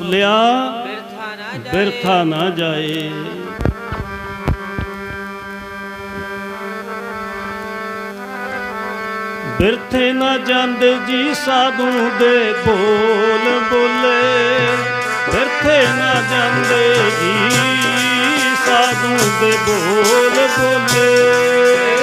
ਭੁੱਲਿਆ, ਬਿਰਥਾ ਨਾ ਜਾਏ। ਬਿਰਥੇ ਨਾ ਜਾਂਦੇ ਜੀ ਸਾਧੂ ਦੇ ਬੋਲ ਬੋਲੇ। ਬਿਰਥੇ ਨਾ ਜਾਂਦੇ ਜੀ ਸਾਧੂ ਦੇ ਬੋਲ ਬੋਲੇ।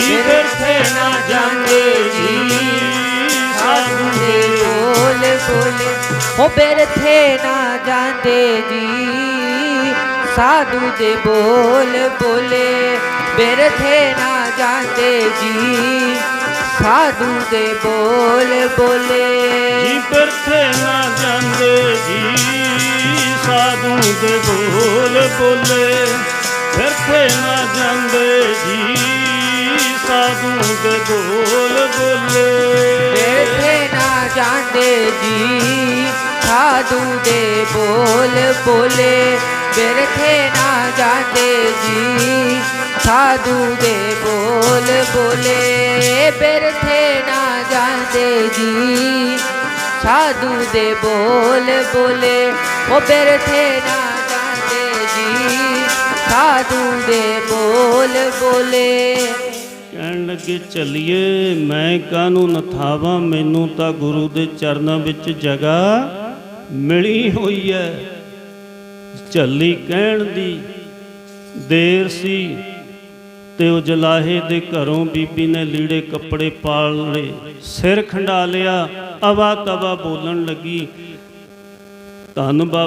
ਜੀ ਬਿਰਥੇ ਨਾ ਜਾਂਦੇ ਜੀ। ਸਾਧੂ ਦੇ ਬੋਲ ਬੋਲੇ। ਹੋ ਬਿਰਥੇ ਨਾ ਜਾਂਦੇ ਜੀ। ਸਾਧੂ ਦੇ ਬੋਲ ਬੋਲੇ। ਬਿਰਥੇ ਨਾ ਜਾਂਦੇ ਜੀ। ਸਾਧੂ ਦੇ ਬੋਲ ਬੋਲੇ। ਜੀ ਬਿਰਥੇ ਨਾ ਜਾਂਦੇ ਜੀ। ਸਾਧੂ ਦੇ ਬੋਲ ਬੋਲੇ। ਬਿਰਥੇ ਨਾ ਜਾਂਦੇ ਜੀ। ਸਾਧੂ ਬੋਲ ਬੋਲੇ। ਬੈਠੇ ਨਾ ਜਾਂਦੇ ਜੀ, ਸਾਧੂ ਦੇ ਬੋਲ ਬੋਲੇ। ਬੈਠੇ ਨਾ ਜਾਂਦੇ ਜੀ, ਸਾਧੂ ਦੇ ਬੋਲ ਬੋਲੇ। ਬੈਠੇ ਨਾ ਜਾਂਦੇ ਜੀ, ਸਾਧੂ ਦੇ ਬੋਲ ਬੋਲੇ। ਉਹ ਬੈਠੇ ਨਾ ਜਾਂਦੇ ਜੀ, ਸਾਧੂ ਦੇ ਬੋਲ ਬੋਲੇ। ਕਹਿਣ ਲੱਗੇ, ਚੱਲੀਏ, ਮੈਂ ਕਾਹਨੂੰ ਨਥਾਵਾਂ ਮੈਨੂੰ ਤਾਂ ਗੁਰੂ ਦੇ ਚਰਨਾਂ ਵਿੱਚ ਜਗ੍ਹਾ ਮਿਲੀ ਹੋਈ ਹੈ ਝੱਲੀ ਕਹਿਣ ਦੀ ਦੇਰ ਸੀ ਤੇ ਉਹ ਜਲਾਹੇ ਦੇ ਘਰੋਂ ਬੀਬੀ ਨੇ ਲੀੜੇ ਕੱਪੜੇ ਪਾਲ ਲਏ, ਸਿਰ ਖੰਡਾ ਲਿਆ, ਅਵਾ ਤਵਾ ਬੋਲਣ ਲੱਗੀ, ਧੰਨ ਬਾਬਾ